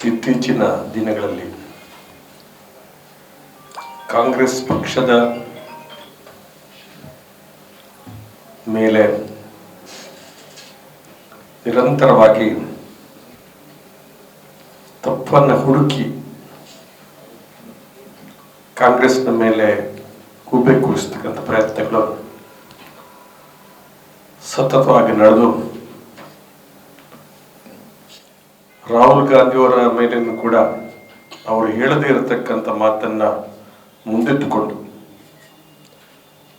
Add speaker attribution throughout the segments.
Speaker 1: ಇತ್ತೀಚಿನ ದಿನಗಳಲ್ಲಿ ಕಾಂಗ್ರೆಸ್ ಪಕ್ಷದ ಮೇಲೆ ನಿರಂತರವಾಗಿ ತಪ್ಪನ್ನು ಹುಡುಕಿ ಕಾಂಗ್ರೆಸ್ನ ಮೇಲೆ ಗೂಬೆ ಕೂರಿಸ್ತಕ್ಕಂಥ ಪ್ರಯತ್ನಗಳು ಸತತವಾಗಿ ನಡೆದು ರಾಹುಲ್ ಗಾಂಧಿಯವರ ಮೇಲೇನು ಕೂಡ ಅವರು ಹೇಳದೇ ಇರತಕ್ಕಂಥ ಮಾತನ್ನ ಮುಂದಿಟ್ಟುಕೊಂಡು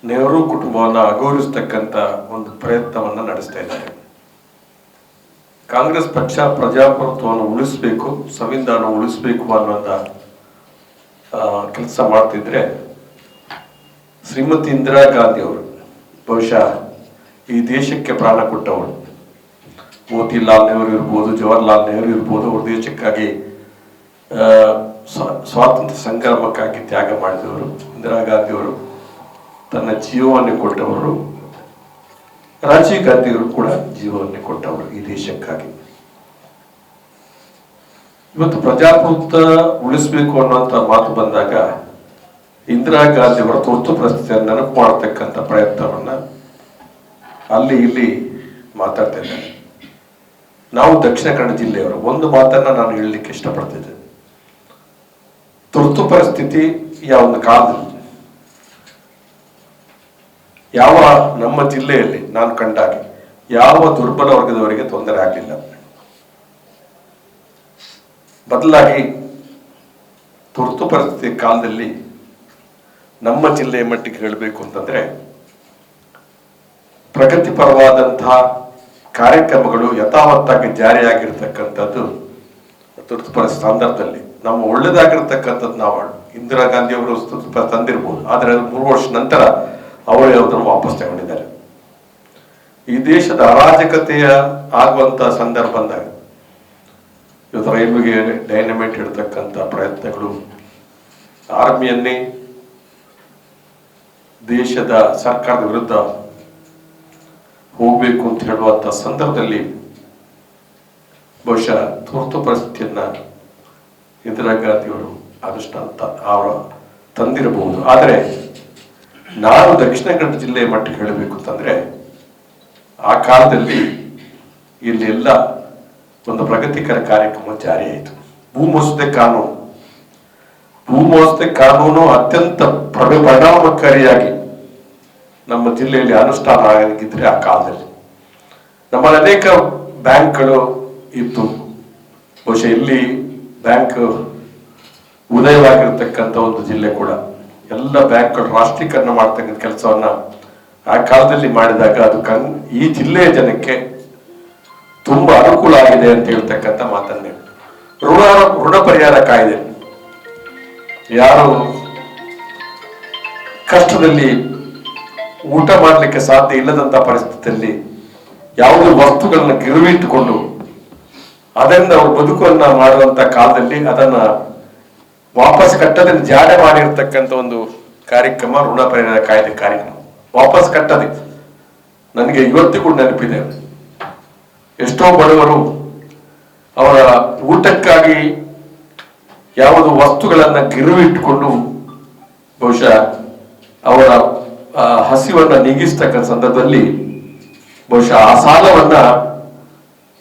Speaker 1: ನೆಹರು ಕುಟುಂಬವನ್ನು ಅಗೌರವಿಸ್ತಕ್ಕಂಥ ಒಂದು ಪ್ರಯತ್ನವನ್ನು ನಡೆಸ್ತಾ ಇದ್ದಾರೆ. ಕಾಂಗ್ರೆಸ್ ಪಕ್ಷ ಪ್ರಜಾಪ್ರಭುತ್ವವನ್ನು ಉಳಿಸಬೇಕು, ಸಂವಿಧಾನ ಉಳಿಸಬೇಕು ಅನ್ನುವಂಥ ಕೆಲಸ ಮಾಡ್ತಿದ್ರೆ ಶ್ರೀಮತಿ ಇಂದಿರಾ ಗಾಂಧಿ ಅವರು ಬಹುಶಃ ಈ ದೇಶಕ್ಕೆ ಪ್ರಾಣ ಕೊಟ್ಟವರು. ಮೋತಿಲಾಲ್ ನೆಹರು ಇರ್ಬೋದು, ಜವಾಹರ್ಲಾಲ್ ನೆಹರು ಇರ್ಬೋದು, ಅವ್ರ ದೇಶಕ್ಕಾಗಿ ಸ್ವಾತಂತ್ರ್ಯ ಸಂಗ್ರಾಮಕ್ಕಾಗಿ ತ್ಯಾಗ ಮಾಡಿದವರು, ಇಂದಿರಾ ಗಾಂಧಿಯವರು ತನ್ನ ಜೀವವನ್ನು ಕೊಟ್ಟವರು. ರಾಜೀವ್ ಗಾಂಧಿಯವರು ಕೂಡ ಜೀವವನ್ನು ಕೊಟ್ಟವರು ಈ ದೇಶಕ್ಕಾಗಿ. ಇವತ್ತು ಪ್ರಜಾಪ್ರಭುತ್ವ ಉಳಿಸಬೇಕು ಅನ್ನುವಂಥ ಮಾತು ಬಂದಾಗ, ಇಂದಿರಾ ಗಾಂಧಿ ಅವರ ತುರ್ತು ಪರಿಸ್ಥಿತಿಯನ್ನು ನೆನಪು ಮಾಡತಕ್ಕಂಥ ಪ್ರಯತ್ನವನ್ನ ಅಲ್ಲಿ ಇಲ್ಲಿ ಮಾತಾಡ್ತಾ ಇದ್ದಾರೆ. ನಾವು ದಕ್ಷಿಣ ಕನ್ನಡ ಜಿಲ್ಲೆಯವರು ಒಂದು ಮಾತನ್ನ ನಾನು ಹೇಳಲಿಕ್ಕೆ ಇಷ್ಟಪಡ್ತಿದ್ದೆ ತುರ್ತು ಪರಿಸ್ಥಿತಿ ಯಾವ ಒಂದು ಕಾಲದಲ್ಲಿ, ಯಾವ ನಮ್ಮ ಜಿಲ್ಲೆಯಲ್ಲಿ ನಾನು ಕಂಡಾಗಿ ಯಾವ ದುರ್ಬಲ ವರ್ಗದವರಿಗೆ ತೊಂದರೆ ಆಗಲಿಲ್ಲ. ಬದಲಾಗಿ ತುರ್ತು ಪರಿಸ್ಥಿತಿ ಕಾಲದಲ್ಲಿ ನಮ್ಮ ಜಿಲ್ಲೆಯ ಮಟ್ಟಿಗೆ ಹೇಳಬೇಕು ಅಂತಂದ್ರೆ ಪ್ರಗತಿಪರವಾದಂತಹ ಕಾರ್ಯಕ್ರಮಗಳು ಯಥಾವತ್ತಾಗಿ ಜಾರಿಯಾಗಿರ್ತಕ್ಕಂಥದ್ದು ತುರ್ತುಪರ ಸಂದರ್ಭದಲ್ಲಿ. ನಮ್ಮ ಒಳ್ಳೇದಾಗಿರ್ತಕ್ಕಂಥದ್ದು ನಾವು ಇಂದಿರಾ ಗಾಂಧಿ ಅವರು ತುರ್ತು ಪರಿಸ್ಥಿತಿ ತಂದಿರ್ಬೋದು. ಆದರೆ ಅದು ಮೂರು ವರ್ಷ ನಂತರ ಅವರು ಯಾವುದನ್ನು ವಾಪಸ್ ತಗೊಂಡಿದ್ದಾರೆ. ಈ ದೇಶದ ಅರಾಜಕತೆಯ ಆಗುವಂಥ ಸಂದರ್ಭ ಬಂದಾಗ ಇವತ್ತು ರೈಲ್ವೆಗೆ ಡೈನಮೈಟ್ ಇಡ್ತಕ್ಕಂಥ ಪ್ರಯತ್ನಗಳು ಆರ್ಮಿಯನ್ನೇ ದೇಶದ ಸರ್ಕಾರದ ವಿರುದ್ಧ ಹೋಗ್ಬೇಕು ಅಂತ ಹೇಳುವಂತ ಸಂದರ್ಭದಲ್ಲಿ ಬಹುಶಃ ತುರ್ತು ಪರಿಸ್ಥಿತಿಯನ್ನ ಇಂದಿರಾ ಗಾಂಧಿಯವರು ಆದಷ್ಟು ಅವರ ತಂದಿರಬಹುದು. ಆದರೆ ನಾನು ದಕ್ಷಿಣ ಕನ್ನಡ ಜಿಲ್ಲೆಯ ಮಟ್ಟಿಗೆ ಹೇಳಬೇಕು ಅಂತಂದ್ರೆ ಆ ಕಾಲದಲ್ಲಿ ಇಲ್ಲಿ ಎಲ್ಲ ಒಂದು ಪ್ರಗತಿಕರ ಕಾರ್ಯಕ್ರಮ ಜಾರಿಯಾಯಿತು ಮಸೂದೆ ಕಾನೂನು. ಭೂ ಮಸೂದೆ ಕಾನೂನು ಅತ್ಯಂತ ಪ್ರ- ಪರಿಣಾಮಕಾರಿಯಾಗಿ ನಮ್ಮ ಜಿಲ್ಲೆಯಲ್ಲಿ ಅನುಷ್ಠಾನ ಆಗಿದ್ರೆ ಆ ಕಾಲದಲ್ಲಿ. ನಮ್ಮಲ್ಲಿ ಅನೇಕ ಬ್ಯಾಂಕ್ಗಳು ಇತ್ತು. ಬಹುಶಃ ಇಲ್ಲಿ ಬ್ಯಾಂಕ್ ಉದಯವಾಗಿರ್ತಕ್ಕಂಥ ಒಂದು ಜಿಲ್ಲೆ ಕೂಡ. ಎಲ್ಲ ಬ್ಯಾಂಕ್ಗಳು ರಾಷ್ಟ್ರೀಕರಣ ಮಾಡ್ತಕ್ಕಂಥ ಕೆಲಸವನ್ನ ಆ ಕಾಲದಲ್ಲಿ ಮಾಡಿದಾಗ ಅದು ಕನ್, ಈ ಜಿಲ್ಲೆಯ ಜನಕ್ಕೆ ತುಂಬಾ ಅನುಕೂಲ ಆಗಿದೆ ಅಂತ ಹೇಳ್ತಕ್ಕಂಥ ಮಾತನ್ನೇ. ಋಣ ಋಣ ಪರಿಹಾರ ಕಾಯ್ದೆ. ಯಾರು ಕಷ್ಟದಲ್ಲಿ ಊಟ ಮಾಡಲಿಕ್ಕೆ ಸಾಧ್ಯ ಇಲ್ಲದಂತ ಪರಿಸ್ಥಿತಿಯಲ್ಲಿ ಯಾವುದೇ ವಸ್ತುಗಳನ್ನ ಗಿರುವಿಟ್ಟುಕೊಂಡು ಅದರಿಂದ ಅವರು ಬದುಕನ್ನ ಮಾಡುವಂತ ಕಾಲದಲ್ಲಿ ಅದನ್ನ ವಾಪಸ್ ಕಟ್ಟದೆ ಜಾಡೆ ಮಾಡಿರ್ತಕ್ಕಂಥ ಒಂದು ಕಾರ್ಯಕ್ರಮ ಋಣ ಪರಿಹಾರ ಕಾಯ್ದೆ ಕಾರ್ಯಕ್ರಮ. ವಾಪಸ್ ಕಟ್ಟದೆ. ನನಗೆ ಇವತ್ತಿಗೂ ನೆನಪಿದೆ. ಎಷ್ಟೋ ಬಡವರು ಅವರ ಊಟಕ್ಕಾಗಿ ಯಾವುದು ವಸ್ತುಗಳನ್ನ ಗಿರುವಿಟ್ಟುಕೊಂಡು ಬಹುಶಃ ಅವರ ಹಸಿವನ್ನ ನೀಗಿಸ್ತಕ್ಕಂಥ ಸಂದರ್ಭದಲ್ಲಿ ಬಹುಶಃ ಆ ಸಾಲವನ್ನ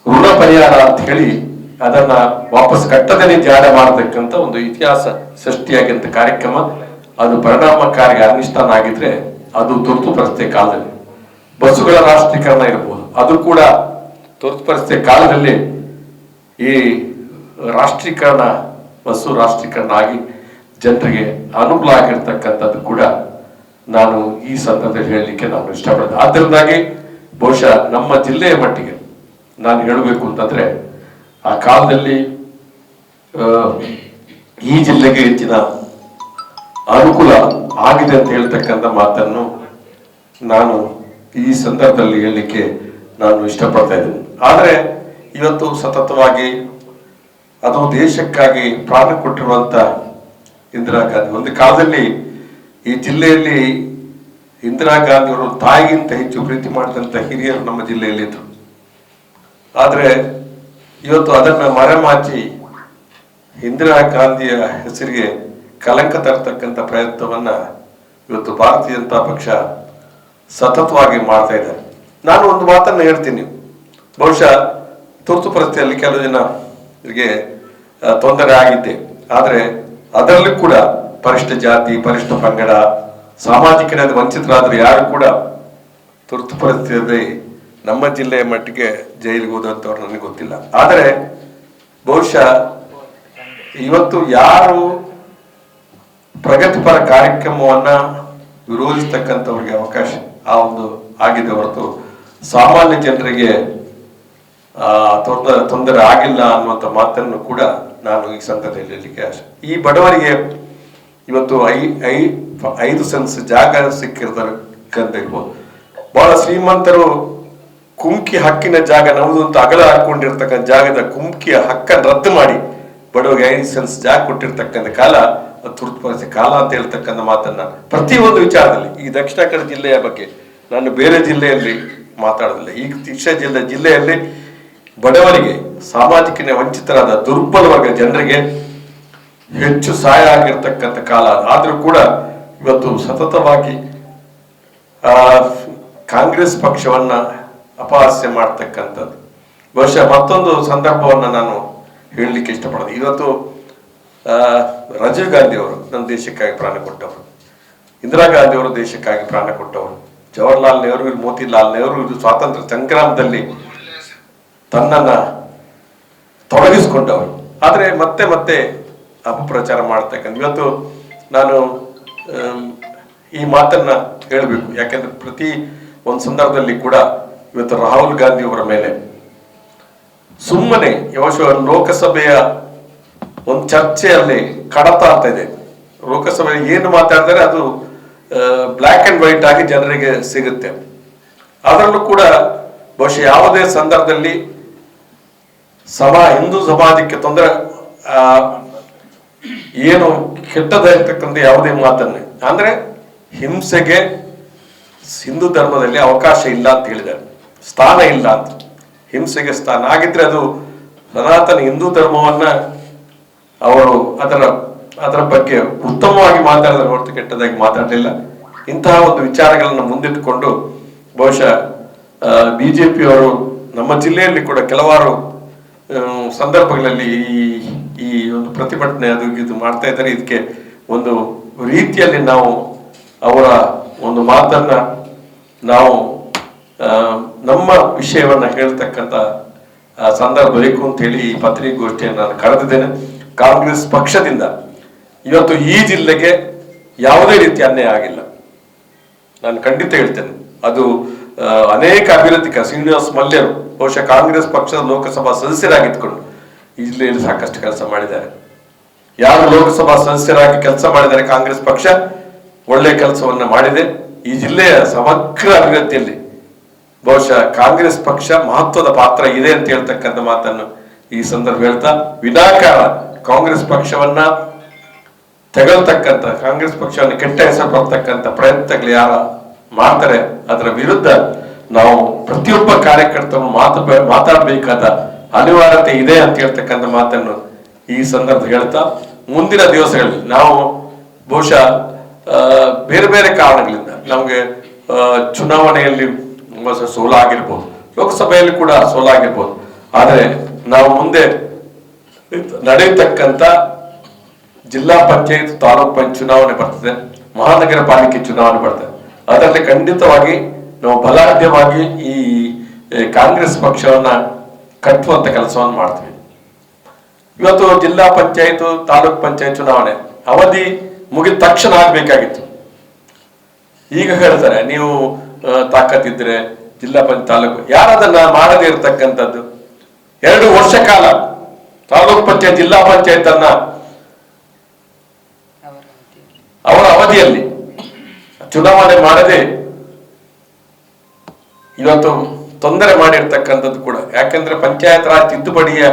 Speaker 1: ಋಣ ಪರಿಹಾರ ಅಂತ ಹೇಳಿ ಅದನ್ನ ವಾಪಸ್ ಕಟ್ಟದೇನೆ ಜಾರಿ ಮಾಡತಕ್ಕಂತ ಒಂದು ಇತಿಹಾಸ ಸೃಷ್ಟಿಯಾಗಿಂತ ಕಾರ್ಯಕ್ರಮ, ಅದು ಪರಿಣಾಮಕಾರಿ ಅನುಷ್ಠಾನ ಆಗಿದ್ರೆ ಅದು ತುರ್ತು ಪರಿಸ್ಥಿತಿ ಕಾಲದಲ್ಲಿ. ಬಸ್ಸುಗಳ ರಾಷ್ಟ್ರೀಕರಣ ಇರಬಹುದು ಅದು ಕೂಡ ತುರ್ತು ಪರಿಸ್ಥಿತಿ ಕಾಲದಲ್ಲಿ ಈ ರಾಷ್ಟ್ರೀಕರಣ, ಬಸ್ಸು ರಾಷ್ಟ್ರೀಕರಣ ಆಗಿ ಜನರಿಗೆ ಅನುಕೂಲ ಆಗಿರ್ತಕ್ಕಂಥದ್ದು ಕೂಡ ನಾನು ಈ ಸಂದರ್ಭದಲ್ಲಿ ಹೇಳಲಿಕ್ಕೆ ನಾನು ಇಷ್ಟಪಡ್ತೇನೆ ಆದ್ದರಿಂದಾಗಿ ಬಹುಶಃ ನಮ್ಮ ಜಿಲ್ಲೆಯ ಮಟ್ಟಿಗೆ ನಾನು ಹೇಳಬೇಕು ಅಂತಂದ್ರೆ, ಆ ಕಾಲದಲ್ಲಿ ಈ ಜಿಲ್ಲೆಗೆ ಹೆಚ್ಚಿನ ಅನುಕೂಲ ಆಗಿದೆ ಅಂತ ಹೇಳ್ತಕ್ಕಂಥ ಮಾತನ್ನು ನಾನು ಈ ಸಂದರ್ಭದಲ್ಲಿ ಹೇಳಲಿಕ್ಕೆ ನಾನು ಇಷ್ಟಪಡ್ತಾ ಇದ್ದೀನಿ. ಆದರೆ ಇವತ್ತು ಸತತವಾಗಿ ಅದು ದೇಶಕ್ಕಾಗಿ ಪ್ರಾಣ ಕೊಟ್ಟಿರುವಂತ ಇಂದಿರಾ ಗಾಂಧಿ. ಒಂದು ಕಾಲದಲ್ಲಿ ಈ ಜಿಲ್ಲೆಯಲ್ಲಿ ಇಂದಿರಾ ಗಾಂಧಿಯವರು ತಾಯಿಗಿಂತ ಹೆಚ್ಚು ಪ್ರೀತಿ ಮಾಡಿದಂತ ಹಿರಿಯರು ನಮ್ಮ ಜಿಲ್ಲೆಯಲ್ಲಿ ಆದರೆ ಇವತ್ತು ಅದನ್ನ ಮರೆಮಾಚಿ ಇಂದಿರಾ ಗಾಂಧಿಯ ಹೆಸರಿಗೆ ಕಲಂಕ ತರತಕ್ಕಂಥ ಪ್ರಯತ್ನವನ್ನ ಇವತ್ತು ಭಾರತೀಯ ಜನತಾ ಪಕ್ಷ ಸತತವಾಗಿ ಮಾಡ್ತಾ ಇದೆ. ನಾನು ಒಂದು ಮಾತನ್ನು ಹೇಳ್ತೀನಿ. ಬಹುಶಃ ತುರ್ತು ಪರಿಸ್ಥಿತಿಯಲ್ಲಿ ಕೆಲವು ಜನ ತೊಂದರೆ ಆಗಿದ್ದೆ. ಆದರೆ ಅದರಲ್ಲಿ ಕೂಡ ಪರಿಷ್ಠ ಜಾತಿ ಪರಿಷ್ಠ ಪಂಗಡ ಸಾಮಾಜಿಕನಾದ ವಂಚಿತರಾದ್ರೆ ಯಾರು ಕೂಡ ತುರ್ತು ಪರಿಸ್ಥಿತಿಯಲ್ಲಿ ನಮ್ಮ ಜಿಲ್ಲೆಯ ಮಟ್ಟಿಗೆ ಜೈಲಿಗೆ ಹೋದಂಥವ್ರು ನನಗೆ ಗೊತ್ತಿಲ್ಲ. ಆದರೆ ಬಹುಶಃ ಇವತ್ತು ಯಾರು ಪ್ರಗತಿಪರ ಕಾರ್ಯಕ್ರಮವನ್ನ ವಿರೋಧಿಸ್ತಕ್ಕಂಥವ್ರಿಗೆ ಅವಕಾಶ ಆ ಒಂದು ಆಗಿದೆ ಹೊರತು ಸಾಮಾನ್ಯ ಜನರಿಗೆ ಆ, ತೊಂದರೆ ತೊಂದರೆ ಆಗಿಲ್ಲ ಅನ್ನುವಂಥ ಮಾತನ್ನು ಕೂಡ ನಾನು ಈ ಸಂದರ್ಭದಲ್ಲಿ ಹೇಳಲಿಕ್ಕೆ ಈ ಬಡವರಿಗೆ ಇವತ್ತು ಐ ಐ ಐದು ಸೆನ್ಸ್ ಜಾಗ ಸಿಕ್ಕಿರ್ತಕ್ಕಂತಿರ್ಬೋದು ಬಹಳ ಶ್ರೀಮಂತರು ಕುಮ್ಕಿ ಹಕ್ಕಿನ ಜಾಗ, ನಮ್ದು ಅಂತ ಅಗಲ ಹಾಕೊಂಡಿರ್ತಕ್ಕಂಥ ಜಾಗದ ಕುಮ್ಕಿಯ ಹಕ್ಕನ್ನು ರದ್ದು ಮಾಡಿ ಬಡವರಿಗೆ ಐದು ಸೆನ್ಸ್ ಜಾಗ ಕೊಟ್ಟಿರ್ತಕ್ಕಂಥ ಕಾಲ ತುರ್ತು ಪರಿಸ್ಥಿತಿ ಕಾಲ ಅಂತ ಹೇಳ್ತಕ್ಕಂಥ ಮಾತನ್ನ ಪ್ರತಿಯೊಂದು ವಿಚಾರದಲ್ಲಿ, ಈ ದಕ್ಷಿಣ ಕನ್ನಡ ಜಿಲ್ಲೆಯ ಬಗ್ಗೆ ನಾನು ಬೇರೆ ಜಿಲ್ಲೆಯಲ್ಲಿ ಮಾತಾಡೋದಿಲ್ಲ. ಈ ಶಿಕ್ಷಣ ಜಿಲ್ಲೆ, ಜಿಲ್ಲೆಯಲ್ಲಿ ಬಡವರಿಗೆ ಸಾಮಾಜಿಕ ವಂಚಿತರಾದ ದುರ್ಬಲ ವರ್ಗ ಜನರಿಗೆ ಹೆಚ್ಚು ಸಹಾಯ ಆಗಿರ್ತಕ್ಕಂಥ ಕಾಲ. ಆದರೂ ಕೂಡ ಇವತ್ತು ಸತತವಾಗಿ ಕಾಂಗ್ರೆಸ್ ಪಕ್ಷವನ್ನ ಅಪಹಾಸ್ಯ ಮಾಡ್ತಕ್ಕಂಥದ್ದು. ಬಹುಶಃ ಮತ್ತೊಂದು ಸಂದರ್ಭವನ್ನು ನಾನು ಹೇಳಲಿಕ್ಕೆ ಇಷ್ಟಪಡೋದು. ಇವತ್ತು ರಾಜೀವ್ ಗಾಂಧಿ ಅವರು ನಮ್ಮ ದೇಶಕ್ಕಾಗಿ ಪ್ರಾಣ ಕೊಟ್ಟವರು. ಇಂದಿರಾ ಗಾಂಧಿ ಅವರು ದೇಶಕ್ಕಾಗಿ ಪ್ರಾಣ ಕೊಟ್ಟವರು. ಜವಾಹರ್ಲಾಲ್ ನೆಹರು, ಮೋತಿಲಾಲ್ ನೆಹರು, ಇದು ಸ್ವಾತಂತ್ರ್ಯ ಸಂಗ್ರಾಮದಲ್ಲಿ ತನ್ನನ್ನ ತೊಡಗಿಸಿಕೊಂಡವರು. ಆದರೆ ಮತ್ತೆ ಮತ್ತೆ ಅಪಪ್ರಚಾರ ಮಾಡ್ತಕ್ಕಂಥ ಇವತ್ತು ನಾನು ಈ ಮಾತನ್ನ ಹೇಳಬೇಕು. ಯಾಕೆಂದ್ರೆ ಪ್ರತಿ ಒಂದು ಸಂದರ್ಭದಲ್ಲಿ ಕೂಡ ಇವತ್ತು ರಾಹುಲ್ ಗಾಂಧಿ ಅವರ ಮೇಲೆ ಸುಮ್ಮನೆ ಯವಶ ಲೋಕಸಭೆಯ ಒಂದು ಚರ್ಚೆಯಲ್ಲಿ ಕಡತ ಅಂತ ಇದೆ. ಲೋಕಸಭೆ ಏನು ಮಾತಾಡಿದರೆ ಅದು ಬ್ಲ್ಯಾಕ್ ಅಂಡ್ ವೈಟ್ ಆಗಿ ಜನರಿಗೆ ಸಿಗುತ್ತೆ. ಅದರಲ್ಲೂ ಕೂಡ ಬಹುಶಃ ಯಾವುದೇ ಸಂದರ್ಭದಲ್ಲಿ ಸಭಾ, ಹಿಂದೂ ಸಮಾಜಕ್ಕೆ ತೊಂದರೆ ಏನು ಕೆಟ್ಟದಾಗಿರ್ತಕ್ಕಂಥ ಯಾವುದೇ ಮಾತನ್ನೇ. ಅಂದ್ರೆ ಹಿಂಸೆಗೆ ಹಿಂದೂ ಧರ್ಮದಲ್ಲಿ ಅವಕಾಶ ಇಲ್ಲ ಅಂತ ಹೇಳಿದ್ದಾರೆ. ಸ್ಥಾನ ಇಲ್ಲ ಅಂತ. ಹಿಂಸೆಗೆ ಸ್ಥಾನ. ಆಗಿದ್ರೆ ಅದು ಸನಾತನ ಹಿಂದೂ ಧರ್ಮವನ್ನ ಅವರು ಅದರ ಅದರ ಬಗ್ಗೆ ಉತ್ತಮವಾಗಿ ಮಾತಾಡಿದ್ರೆ ಹೊರತು ಕೆಟ್ಟದಾಗಿ ಮಾತಾಡಲಿಲ್ಲ. ಇಂತಹ ಒಂದು ವಿಚಾರಗಳನ್ನು ಮುಂದಿಟ್ಟುಕೊಂಡು ಬಹುಶಃ ಬಿಜೆಪಿಯವರು ನಮ್ಮ ಜಿಲ್ಲೆಯಲ್ಲಿ ಕೂಡ ಕೆಲವಾರು ಸಂದರ್ಭಗಳಲ್ಲಿ ಈ ಈ ಒಂದು ಪ್ರತಿಭಟನೆ ಅದು ಇದು ಮಾಡ್ತಾ ಇದ್ದಾರೆ. ಇದಕ್ಕೆ ಒಂದು ರೀತಿಯಲ್ಲಿ ನಾವು ಅವರ ಒಂದು ಮಾತನ್ನ ನಾವು ನಮ್ಮ ವಿಷಯವನ್ನ ಹೇಳ್ತಕ್ಕಂಥ ಸಂದರ್ಭ ಬೇಕು ಅಂತ ಹೇಳಿ ಈ ಪತ್ರಿಕಾಗೋಷ್ಠಿಯನ್ನು ನಾನು ಕರೆದಿದ್ದೇನೆ. ಕಾಂಗ್ರೆಸ್ ಪಕ್ಷದಿಂದ ಇವತ್ತು ಈ ಜಿಲ್ಲೆಗೆ ಯಾವುದೇ ರೀತಿ ಅನ್ಯಾಯ ಆಗಿಲ್ಲ. ನಾನು ಖಂಡಿತ ಹೇಳ್ತೇನೆ. ಅದು ಅನೇಕ ಅಭಿವೃದ್ಧಿ ಶ್ರೀನಿವಾಸ್ ಮಲ್ಯರು, ಬಹುಶಃ ಕಾಂಗ್ರೆಸ್ ಪಕ್ಷದ ಲೋಕಸಭಾ ಸದಸ್ಯರಾಗಿದ್ಕೊಂಡು ಜಿಲ್ಲೆಯಲ್ಲಿ ಸಾಕಷ್ಟು ಕೆಲಸ ಮಾಡಿದ್ದಾರೆ. ಯಾರು ಲೋಕಸಭಾ ಸದಸ್ಯರಾಗಿ ಕೆಲಸ ಮಾಡಿದ್ದಾರೆ ಕಾಂಗ್ರೆಸ್ ಪಕ್ಷ, ಒಳ್ಳೆ ಕೆಲಸವನ್ನು ಮಾಡಿದೆ. ಈ ಜಿಲ್ಲೆಯ ಸಮಗ್ರ ಅಭಿವೃದ್ಧಿಯಲ್ಲಿ ಬಹುಶಃ ಕಾಂಗ್ರೆಸ್ ಪಕ್ಷ ಮಹತ್ವದ ಪಾತ್ರ ಇದೆ ಅಂತ ಹೇಳ್ತಕ್ಕಂಥ ಮಾತನ್ನು ಈ ಸಂದರ್ಭ ಹೇಳ್ತಾ, ವಿನಾಕಾರಣ ಕಾಂಗ್ರೆಸ್ ಪಕ್ಷವನ್ನ ತೆಗಲ್ತಕ್ಕಂಥ ಕಾಂಗ್ರೆಸ್ ಪಕ್ಷವನ್ನು ಕೆಟ್ಟ ಹೆಸರು ಪ್ರಯತ್ನಗಳು ಯಾರ ಮಾಡ್ತಾರೆ, ಅದರ ವಿರುದ್ಧ ನಾವು ಪ್ರತಿಯೊಬ್ಬ ಕಾರ್ಯಕರ್ತರು ಮಾತು, ಮಾತಾಡಬೇಕಾದ ಅನಿವಾರ್ಯತೆ ಇದೆ ಅಂತ ಹೇಳ್ತಕ್ಕಂಥ ಮಾತನ್ನು ಈ ಸಂದರ್ಭ ಹೇಳ್ತಾ, ಮುಂದಿನ ದಿವಸಗಳಲ್ಲಿ ನಾವು ಬಹುಶಃ ಬೇರೆ ಬೇರೆ ಕಾರಣಗಳಿಂದ ನಮಗೆ ಚುನಾವಣೆಯಲ್ಲಿ ಸೋಲಾಗಿರ್ಬೋದು, ಲೋಕಸಭೆಯಲ್ಲಿ ಕೂಡ ಸೋಲಾಗಿರ್ಬೋದು. ಆದರೆ ನಾವು ಮುಂದೆ ನಡೆಯತಕ್ಕಂಥ ಜಿಲ್ಲಾ ಪಂಚಾಯತ್ ತಾಲೂಕ್ ಪಂಚಾಯತ್ ಚುನಾವಣೆ ಬರ್ತದೆ, ಮಹಾನಗರ ಪಾಲಿಕೆ ಚುನಾವಣೆ ಬರ್ತದೆ. ಅದರಲ್ಲಿ ಖಂಡಿತವಾಗಿ ನಾವು ಬಲಾಢ್ಯವಾಗಿ ಈ ಕಾಂಗ್ರೆಸ್ ಪಕ್ಷವನ್ನ ಕಟ್ಟುವಂತ ಕೆಲಸವನ್ನು ಮಾಡ್ತೀವಿ. ಇವತ್ತು ಜಿಲ್ಲಾ ಪಂಚಾಯತ್, ತಾಲೂಕ್ ಪಂಚಾಯತ್ ಚುನಾವಣೆ. ಅವಧಿ ಮುಗಿದ ತಕ್ಷಣ ಆಗ್ಬೇಕಾಗಿತ್ತು. ಈಗ ಹೇಳ್ತಾರೆ, ನೀವು ತಾಕತ್ತಿದ್ರೆ ಜಿಲ್ಲಾ ಪಂಚಾಯತ್ ತಾಲೂಕು. ಯಾರದನ್ನ ಮಾಡದೇ ಇರತಕ್ಕಂಥದ್ದು? ಎರಡು ವರ್ಷ ಕಾಲ ತಾಲೂಕ್ ಪಂಚಾಯತ್, ಜಿಲ್ಲಾ ಪಂಚಾಯತ್ ಅನ್ನ ಅವರ ಅವಧಿಯಲ್ಲಿ ಚುನಾವಣೆ ಮಾಡದೆ ಇವತ್ತು ತೊಂದರೆ ಮಾಡಿರ್ತಕ್ಕಂಥದ್ದು ಕೂಡ. ಯಾಕಂದ್ರೆ ಪಂಚಾಯತ್ ರಾಜ್ ತಿದ್ದುಪಡಿಯ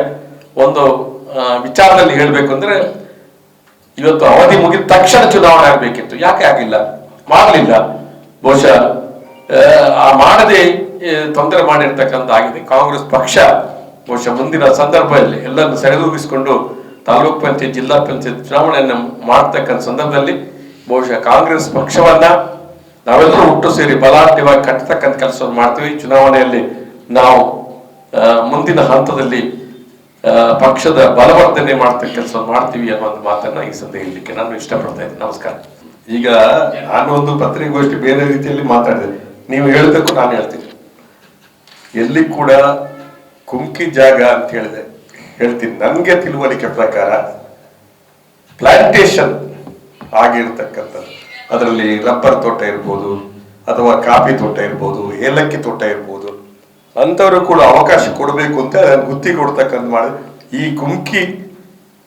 Speaker 1: ಒಂದು ವಿಚಾರದಲ್ಲಿ ಹೇಳಬೇಕು ಅಂದ್ರೆ ಇವತ್ತು ಅವಧಿ ಮುಗಿದ ತಕ್ಷಣ ಚುನಾವಣೆ ಆಗಬೇಕಿತ್ತು. ಯಾಕೆ ಆಗಿಲ್ಲ? ಮಾಡಲಿಲ್ಲ. ಬಹುಶಃ ಆ, ಮಾಡದೆ ತೊಂದರೆ ಮಾಡಿರ್ತಕ್ಕಂಥ ಆಗಿದೆ. ಕಾಂಗ್ರೆಸ್ ಪಕ್ಷ ಬಹುಶಃ ಮುಂದಿನ ಸಂದರ್ಭದಲ್ಲಿ ಎಲ್ಲರನ್ನು ಸೆರೆದೂಗಿಸಿಕೊಂಡು ತಾಲೂಕ್ ಪಂಚಾಯತ್ ಜಿಲ್ಲಾ ಪಂಚಾಯತ್ ಚುನಾವಣೆಯನ್ನು ಮಾಡ್ತಕ್ಕಂಥ ಸಂದರ್ಭದಲ್ಲಿ ಬಹುಶಃ ಕಾಂಗ್ರೆಸ್ ಪಕ್ಷವನ್ನ ನಾವೆಲ್ಲರೂ ಒಟ್ಟು ಸೇರಿ ಬಲಾಢ್ಯವಾಗಿ ಕಟ್ಟತಕ್ಕಂಥ ಕೆಲಸವನ್ನು ಮಾಡ್ತೀವಿ. ಚುನಾವಣೆಯಲ್ಲಿ ನಾವು ಮುಂದಿನ ಹಂತದಲ್ಲಿ ಪಕ್ಷದ ಬಲವರ್ಧನೆ ಮಾಡ್ತಕ್ಕ ಕೆಲಸವನ್ನು ಮಾಡ್ತೀವಿ ಅನ್ನೋ ಒಂದು ಮಾತನ್ನ ಈ ಸಂದೇ ಹೇಳಲಿಕ್ಕೆ ನಾನು ಇಷ್ಟಪಡ್ತಾ ಇದ್ದೀನಿ. ನಮಸ್ಕಾರ. ಈಗ ನಾನು ಒಂದು ಪತ್ರಿಕಾಗೋಷ್ಠಿ ಬೇರೆ ರೀತಿಯಲ್ಲಿ ಮಾತಾಡಿದೆ. ನೀವು ಹೇಳಬೇಕು ನಾನು ಹೇಳ್ತೀನಿ. ಎಲ್ಲಿ ಕೂಡ ಕುಮ್ಕಿ ಜಾಗ ಅಂತ ಹೇಳಿದೆ. ಹೇಳ್ತೀನಿ. ನನಗೆ ತಿಳುವಳಿಕೆ ಪ್ರಕಾರ ಪ್ಲಾಂಟೇಶನ್ ಆಗಿರ್ತಕ್ಕಂಥದ್ದು. ಅದರಲ್ಲಿ ರಬ್ಬರ್ ತೋಟ ಇರ್ಬೋದು ಅಥವಾ ಕಾಫಿ ತೋಟ ಇರ್ಬೋದು, ಏಲಕ್ಕಿ ತೋಟ ಇರ್ಬೋದು. ಅಂಥವ್ರು ಕೂಡ ಅವಕಾಶ ಕೊಡಬೇಕು ಅಂತ ಗುತ್ತಿ ಕೊಡ್ತಕ್ಕಂಥ ಮಾಡಿ. ಈ ಕುಮ್ಕಿ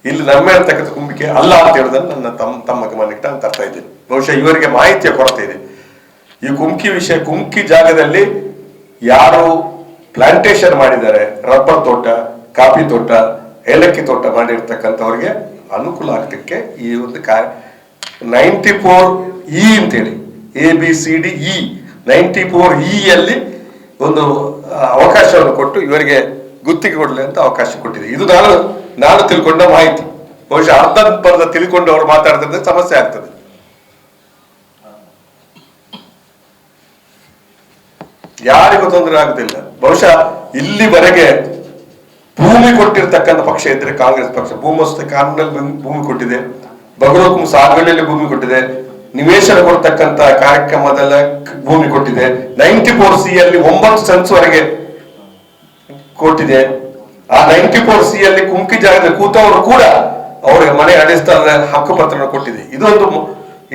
Speaker 1: ಇಲ್ಲಿ ನಮ್ಮ ಇರ್ತಕ್ಕಂಥ ಕುಂಬಿಕೆ ಅಲ್ಲ ಅಂತ ಹೇಳಿದ್ರೆ ನನ್ನ ತಮ್ಮ ತಮ್ಮ ಗಮನಕ್ಕೆ ನಾನು ತರ್ತಾ ಇದ್ದೀನಿ. ಬಹುಶಃ ಇವರಿಗೆ ಮಾಹಿತಿಯ ಕೊರತೆ ಇದೆ. ಈ ಕುಮ್ಕಿ ವಿಷಯ ಕುಮ್ಕಿ ಜಾಗದಲ್ಲಿ ಯಾರು ಪ್ಲಾಂಟೇಶನ್ ಮಾಡಿದ್ದಾರೆ, ರಬ್ಬರ್ ತೋಟ, ಕಾಫಿ ತೋಟ, ಏಲಕ್ಕಿ ತೋಟ ಮಾಡಿರ್ತಕ್ಕಂಥವ್ರಿಗೆ ಅನುಕೂಲ ಆಗ್ಲಿಕ್ಕೆ ಈ ಒಂದು ಕಾರ್ಯ ನೈಂಟಿ ಫೋರ್ ಇ ಅಂತೇಳಿ. A B C D E ninety four E ಅಲ್ಲಿ ಒಂದು ಅವಕಾಶವನ್ನು ಕೊಟ್ಟು ಇವರಿಗೆ ಗುತ್ತಿಗೆ ಕೊಡಲಿ ಅಂತ ಅವಕಾಶ ಕೊಟ್ಟಿದೆ. ಇದು ನಾನು ನಾನು ತಿಳ್ಕೊಂಡ ಮಾಹಿತಿ. ಬಹುಶಃ ಅರ್ಧ ಪರ್ಧ ತಿಳ್ಕೊಂಡು ಅವರು ಮಾತಾಡಿದ್ರೆ ಸಮಸ್ಯೆ ಆಗ್ತದೆ. ಯಾರಿಗೂ ತೊಂದರೆ ಆಗುದಿಲ್ಲ. ಬಹುಶಃ ಇಲ್ಲಿವರೆಗೆ ಭೂಮಿ ಕೊಟ್ಟಿರ್ತಕ್ಕಂಥ ಪಕ್ಷ ಇದ್ರೆ ಕಾಂಗ್ರೆಸ್ ಪಕ್ಷ. ಭೂಮಸ್ತ ಕಾನೂನಲ್ಲಿ ಭೂಮಿ ಕೊಟ್ಟಿದೆ. ಬಗರೋಕುಂ ಸಾಗುವಳಿಯಲ್ಲಿ ಭೂಮಿ ಕೊಟ್ಟಿದೆ, ನಿವೇಶನ ಕೊಡ್ತಕ್ಕಂತ ಕಾರ್ಯಕ್ರಮದಲ್ಲ ಭೂಮಿ ಕೊಟ್ಟಿದೆ ನೈಂಟಿ ಫೋರ್ ಸಿ ಅಲ್ಲಿ ಒಂಬತ್ತು ಸೆನ್ಸ್ ವರೆಗೆ ಕೊಟ್ಟಿದೆ. ಆ ನೈಂಟಿ ಫೋರ್ ಸಿ ಅಲ್ಲಿ ಕುಂಕಿ ಜಾಗದಲ್ಲಿ ಕೂತವರು ಕೂಡ ಅವರಿಗೆ ಮನೆ ಅಡಿಸ್ತಾರೆ ಹಕ್ಕುಪತ್ರ ಕೊಟ್ಟಿದೆ. ಇದೊಂದು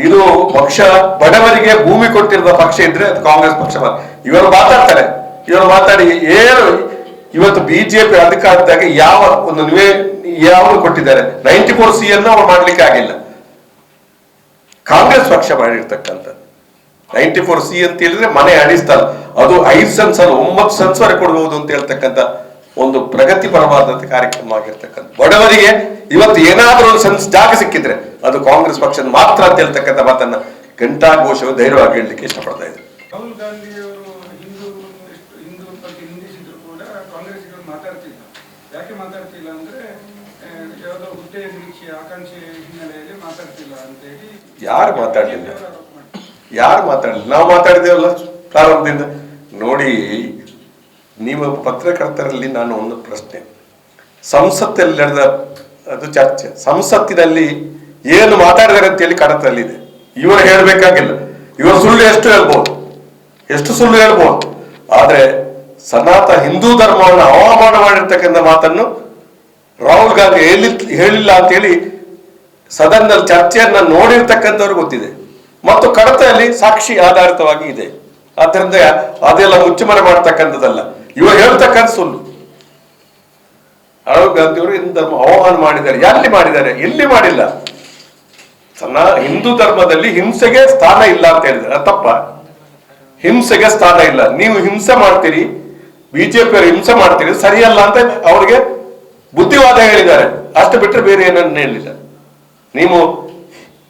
Speaker 1: ಇದು ಪಕ್ಷ, ಬಡವರಿಗೆ ಭೂಮಿ ಕೊಟ್ಟಿರುವ ಪಕ್ಷ ಇದ್ರೆ ಅದು ಕಾಂಗ್ರೆಸ್ ಪಕ್ಷ. ಇವರು ಮಾತಾಡ್ತಾರೆ. ಇವರು ಮಾತಾಡಿ ಏನು ಇವತ್ತು ಬಿಜೆಪಿ ಅಧಿಕಾರದಾಗ ಯಾವ ಒಂದು ನಿವೇ ಯಾವ ಕೊಟ್ಟಿದ್ದಾರೆ? ನೈಂಟಿ ಫೋರ್ ಸಿ ಅನ್ನು ಅವ್ರು ಮಾಡ್ಲಿಕ್ಕೆ ಆಗಿಲ್ಲ. ಕಾಂಗ್ರೆಸ್ ಪಕ್ಷ ಮಾಡಿರ್ತಕ್ಕಂಥ ನೈಂಟಿ ಫೋರ್ ಸಿ ಅಂತ ಹೇಳಿದ್ರೆ ಮನೆ ಅಡಿಸ್ತಾರೆ ಅದು ಐದು ಸೆನ್ಸ್ ಅಲ್ಲ ಒಂಬತ್ತು ಸೆನ್ಸ್ ವರೆಗೆ ಕೊಡಬಹುದು ಅಂತ ಹೇಳ್ತಕ್ಕಂಥ ಒಂದು ಪ್ರಗತಿಪರವಾದಂತ ಕಾರ್ಯಕ್ರಮ ಆಗಿರ್ತಕ್ಕಂಥ. ಬಡವರಿಗೆ ಇವತ್ತು ಏನಾದರೂ ಒಂದು ಸೆನ್ಸ್ ಜಾಗ ಸಿಕ್ಕಿದ್ರೆ ಅದು ಕಾಂಗ್ರೆಸ್ ಪಕ್ಷದ ಮಾತ್ರ ಅಂತ ಹೇಳ್ತಕ್ಕಂಥ ಮಾತನ್ನ ಘಂಟಾಘೋಷವು ಧೈರ್ಯವಾಗಿ ಹೇಳಲಿಕ್ಕೆ ಇಷ್ಟಪಡ್ತಾ ಇದ್ದಾರೆ
Speaker 2: ರಾಹುಲ್ ಗಾಂಧಿ ಅವರು ಹಿಂದೂ ಎಷ್ಟು ಹಿಂದೂ ಬಗ್ಗೆ ನಿಂದಿಸಿದ್ರು ಕೂಡ ಕಾಂಗ್ರೆಸ್ಸಿಗರು ಮಾತಾಡ್ತಿಲ್ಲ ಯಾಕೆ ಮಾತಾಡ್ತಿಲ್ಲ ಅಂದ್ರೆ ಯಾವುದೋ ಹುದ್ದೆ ನಿರೀಕ್ಷೆ, ಆಕಾಂಕ್ಷೆ ಹಿನ್ನೆಲೆಯಲ್ಲಿ ಮಾತಾಡ್ತಿಲ್ಲ ಅಂತ ಹೇಳಿ
Speaker 1: ಯಾರು ಮಾತಾಡ್ಲಿಲ್ಲ? ಯಾರು ಮಾತಾಡಲಿಲ್ಲ? ನಾವು ಮಾತಾಡಿದೇವಲ್ಲ ಪ್ರಾರಂಭದಿಂದ. ನೋಡಿ, ನೀವು ಪತ್ರಕರ್ತರಲ್ಲಿ ನಾನು ಒಂದು ಪ್ರಶ್ನೆ. ಸಂಸತ್ತಲ್ಲಿ ನಡೆದ ಅದು ಚರ್ಚೆ. ಸಂಸತ್ತಿನಲ್ಲಿ ಏನು ಮಾತಾಡಿದ್ದಾರೆ ಅಂತೇಳಿ ಕಡತಲ್ಲಿದೆ ಇವರು ಹೇಳಬೇಕಾಗಿಲ್ಲ. ಇವರು ಸುಳ್ಳು ಎಷ್ಟು ಹೇಳ್ಬೋದು? ಎಷ್ಟು ಸುಳ್ಳು ಹೇಳ್ಬೋದು? ಆದ್ರೆ ಸನಾತನ ಹಿಂದೂ ಧರ್ಮವನ್ನು ಅವಮಾನ ಮಾಡಿರ್ತಕ್ಕಂಥ ಮಾತನ್ನು ರಾಹುಲ್ ಗಾಂಧಿ ಹೇಳಿ ಹೇಳಿಲ್ಲ ಅಂತೇಳಿ ಸದನದಲ್ಲಿ ಚರ್ಚೆಯನ್ನ ನೋಡಿರ್ತಕ್ಕಂಥವ್ರು ಗೊತ್ತಿದೆ. ಮತ್ತು ಕಡತೆಯಲ್ಲಿ ಸಾಕ್ಷಿ ಆಧಾರಿತವಾಗಿ ಇದೆ. ಆದ್ದರಿಂದ ಅದೆಲ್ಲ ಮುಚ್ಚುಮರೆ ಮಾಡ್ತಕ್ಕಂಥದ್ದಲ್ಲ. ಇವರು ಹೇಳ್ತಕ್ಕಂಥ ಸುಳ್ಳು. ರಾಹುಲ್ ಗಾಂಧಿಯವರು ಹಿಂದೂ ಧರ್ಮ ಅವಮಾನ ಮಾಡಿದ್ದಾರೆ. ಎಲ್ಲಿ ಮಾಡಿದ್ದಾರೆ? ಎಲ್ಲಿ ಮಾಡಿಲ್ಲ? ಸಣ್ಣ ಹಿಂದೂ ಧರ್ಮದಲ್ಲಿ ಹಿಂಸೆಗೆ ಸ್ಥಾನ ಇಲ್ಲ ಅಂತ ಹೇಳಿದ್ದಾರೆ. ತಪ್ಪ. ಹಿಂಸೆಗೆ ಸ್ಥಾನ ಇಲ್ಲ. ನೀವು ಹಿಂಸೆ ಮಾಡ್ತೀರಿ. ಬಿಜೆಪಿ ಅವರು ಹಿಂಸೆ ಮಾಡ್ತೀರಿ ಸರಿಯಲ್ಲ ಅಂತ ಅವ್ರಿಗೆ ಬುದ್ಧಿವಾದ ಹೇಳಿದ್ದಾರೆ. ಅಷ್ಟು ಬಿಟ್ಟರೆ ಬೇರೆ ಏನನ್ನು ಹೇಳಿಲ್ಲ. ನೀವು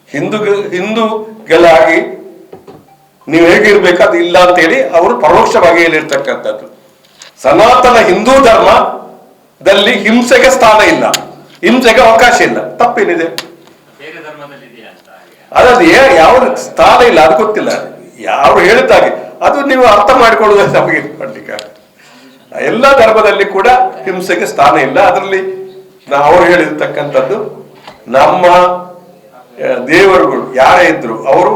Speaker 1: ಹಿಂದೂ ಹಿಂದೂಗಳಾಗಿ ನೀವು ಹೇಗಿರ್ಬೇಕು ಅದು ಇಲ್ಲ ಅಂತ ಹೇಳಿ ಅವರು ಪರೋಕ್ಷವಾಗಿ ಹೇಳಿರ್ತಕ್ಕಂಥದ್ದು. ಸನಾತನ ಹಿಂದೂ ಧರ್ಮದಲ್ಲಿ ಹಿಂಸೆಗೆ ಸ್ಥಾನ ಇಲ್ಲ. ಹಿಂಸೆಗೆ ಅವಕಾಶ ಇಲ್ಲ. ತಪ್ಪೇನಿದೆ? ಅದ್ರಲ್ಲಿ ಯಾವ ಸ್ಥಾನ ಇಲ್ಲ ಅದು ಗೊತ್ತಿಲ್ಲ. ಯಾರು ಹೇಳಿದ್ದಾಗೆ. ಅದು ನೀವು ಅರ್ಥ ಮಾಡಿಕೊಳ್ಳುವುದು ನಮಗೆ ಮಾಡ್ಲಿಕ್ಕೆ. ಎಲ್ಲ ಧರ್ಮದಲ್ಲಿ ಕೂಡ ಹಿಂಸೆಗೆ ಸ್ಥಾನ ಇಲ್ಲ. ಅದರಲ್ಲಿ ಅವರು ಹೇಳಿರ್ತಕ್ಕಂಥದ್ದು, ನಮ್ಮ ದೇವರುಗಳು ಯಾರೇ ಇದ್ರು ಅವರು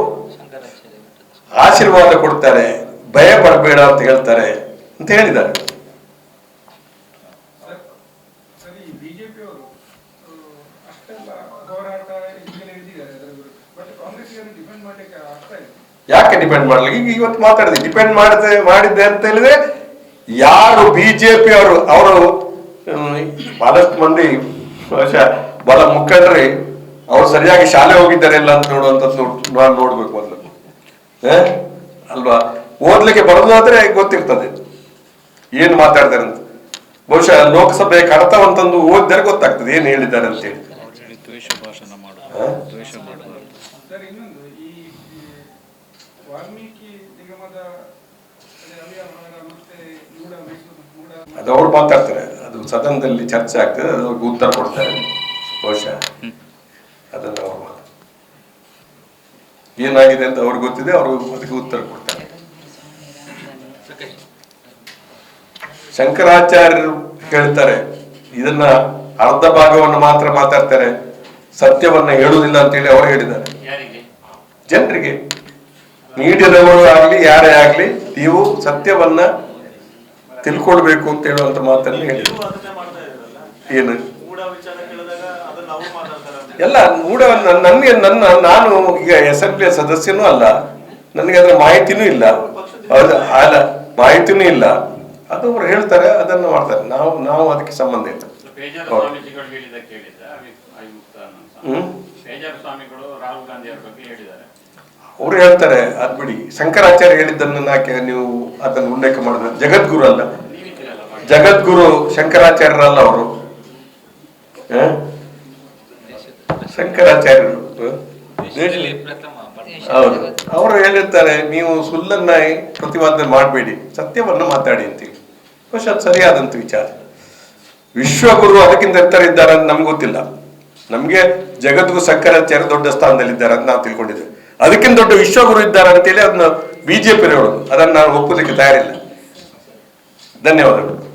Speaker 1: ಆಶೀರ್ವಾದ ಕೊಡ್ತಾರೆ, ಭಯ ಪಡಬೇಡ ಅಂತ ಹೇಳ್ತಾರೆ ಅಂತ ಹೇಳಿದ್ದಾರೆ. ಯಾಕೆ ಡಿಪೆಂಡ್ ಮಾಡ್ಲಿಕ್ಕೆ? ಈಗ ಇವತ್ತು ಮಾತಾಡಿದೆ, ಡಿಪೆಂಡ್ ಮಾಡಿದೆ, ಮಾಡಿದ್ದೆ ಅಂತ ಹೇಳಿದ್ರೆ ಯಾರು ಬಿಜೆಪಿ ಅವರು ಅವರು ಬಹಳಷ್ಟು ಮಂದಿ ಬಹುಶಃ ಬಹಳ ಮುಖಂಡ್ರಿ ಅವ್ರು ಸರಿಯಾಗಿ ಶಾಲೆ ಹೋಗಿದ್ದಾರೆ ಇಲ್ಲ ಅಂತ ನೋಡುವಂತ ನಾನು ನೋಡ್ಬೇಕು ಮೊದಲು. ಅಲ್ವಾ? ಓದ್ಲಿಕ್ಕೆ ಬರೋದಾದ್ರೆ ಗೊತ್ತಿರ್ತದೆ. ಏನು ಮಾತಾಡ್ತಾರೆ ಅಂತ. ಬಹುಶಃ ಲೋಕಸಭೆ ಕಡತವಂತಂದು ಓದಿದರೆ ಗೊತ್ತಾಗ್ತದೆ ಏನು ಹೇಳಿದ್ದಾರೆ
Speaker 2: ಅಂತ ಹೇಳಿ. ವಾಲ್ಮೀಕಿ ನಿಗಮದ ಅದೇ ಅಳಿಯ ಮಗನ ಮತ್ತೆ ಮೂಡ ಮೈಸೂರು ಮೂಡ
Speaker 1: ಅದು ಅವ್ರು ಮಾತಾಡ್ತಾರೆ. ಅದು ಸದನದಲ್ಲಿ ಚರ್ಚೆ ಆಗ್ತದೆ ಅದು ಅವ್ರಿಗೆ ಉತ್ತರ ಕೊಡ್ತಾರೆ. ಬಹುಶಃ ಅದನ್ನು ಅವರು ಏನಾಗಿದೆ ಅಂತ ಅವ್ರಿಗೆ ಗೊತ್ತಿದೆ ಅವರು ಅದಕ್ಕೆ ಉತ್ತರ ಕೊಡ್ತಾರೆ. ಶಂಕರಾಚಾರ್ಯರು ಹೇಳ್ತಾರೆ ಇದನ್ನ ಅರ್ಧ ಭಾಗವನ್ನು ಮಾತ್ರ ಮಾತಾಡ್ತಾರೆ ಸತ್ಯವನ್ನ ಹೇಳುವುದಿಲ್ಲ ಅಂತೇಳಿ ಅವರು ಹೇಳಿದ್ದಾರೆ. ಜನರಿಗೆ. ನೀಡಿದವರು ಆಗ್ಲಿ ಯಾರೇ ಆಗ್ಲಿ ನೀವು ಸತ್ಯವನ್ನ ತಿಳ್ಕೊಳ್ಬೇಕು ಅಂತ ಹೇಳುವಂತ ಮಾತನ್ನ ಏನು? ಎಲ್ಲ ಮೂಢ ನನ್ನ ನನಗೆ ನನ್ನ ನಾನು ಈಗ ಅಸೆಂಬ್ಲಿಯ ಸದಸ್ಯನೂ ಅಲ್ಲ. ನನಗೆ ಅದರ ಮಾಹಿತಿನೂ ಇಲ್ಲ. ಅಲ್ಲ ಮಾಹಿತಿನೂ ಇಲ್ಲ. ಅದು ಅವ್ರು ಹೇಳ್ತಾರೆ ಅದನ್ನು ಮಾಡ್ತಾರೆ. ನಾವು ನಾವು ಅದಕ್ಕೆ ಸಂಬಂಧ ಇಲ್ಲ.
Speaker 3: ಆಯುಕ್ತ
Speaker 1: ಹ್ಮ್?
Speaker 3: ರಾಹುಲ್ ಗಾಂಧಿ ಅವರ ಬಗ್ಗೆ ಹೇಳಿದ್ದಾರೆ.
Speaker 1: ಅವ್ರು ಹೇಳ್ತಾರೆ ಅದ್ ಬಿಡಿ. ಶಂಕರಾಚಾರ್ಯ ಹೇಳಿದ್ದನ್ನು ನಾಕೆ ನೀವು ಅದನ್ನು ಉಲ್ಲೇಖ ಮಾಡಿದ್ರೆ ಜಗದ್ಗುರು ಅಲ್ಲ. ಜಗದ್ಗುರು ಶಂಕರಾಚಾರ್ಯರಲ್ಲ ಅವರು? ಶಂಕರಾಚಾರ್ಯರು. ಹೌದು. ಅವರು ಹೇಳಿರ್ತಾರೆ ನೀವು ಸುಳ್ಳನ್ನ ಪ್ರತಿಪಾದನೆ ಮಾಡಬೇಡಿ. ಸತ್ಯವನ್ನ ಮಾತಾಡಿ ಅಂತೀವಿ. ಬಹುಶಃ ಅದು ಸರಿಯಾದಂತ ವಿಚಾರ. ವಿಶ್ವಗುರು ಅದಕ್ಕಿಂತ ಎತ್ತರ ಇದ್ದಾರೆ ಅಂತ ನಮ್ಗೆ ಗೊತ್ತಿಲ್ಲ. ನಮ್ಗೆ ಜಗದ್ಗು ಶಂಕರಾಚಾರ್ಯ ದೊಡ್ಡ ಸ್ಥಾನದಲ್ಲಿದ್ದಾರೆ ಅಂತ ನಾವು ತಿಳ್ಕೊಂಡಿದ್ದೇವೆ. ಅದಕ್ಕಿಂತ ದೊಡ್ಡ ವಿಶ್ವಗುರು ಇದ್ದಾರೆ ಅಂತೇಳಿ ಅದನ್ನ ಬಿಜೆಪಿ ಹೇಳೋದು ಅದನ್ನ ನಾನು ಒಪ್ಪಲಿಕ್ಕೆ ತಯಾರಿಲ್ಲ. ಧನ್ಯವಾದಗಳು.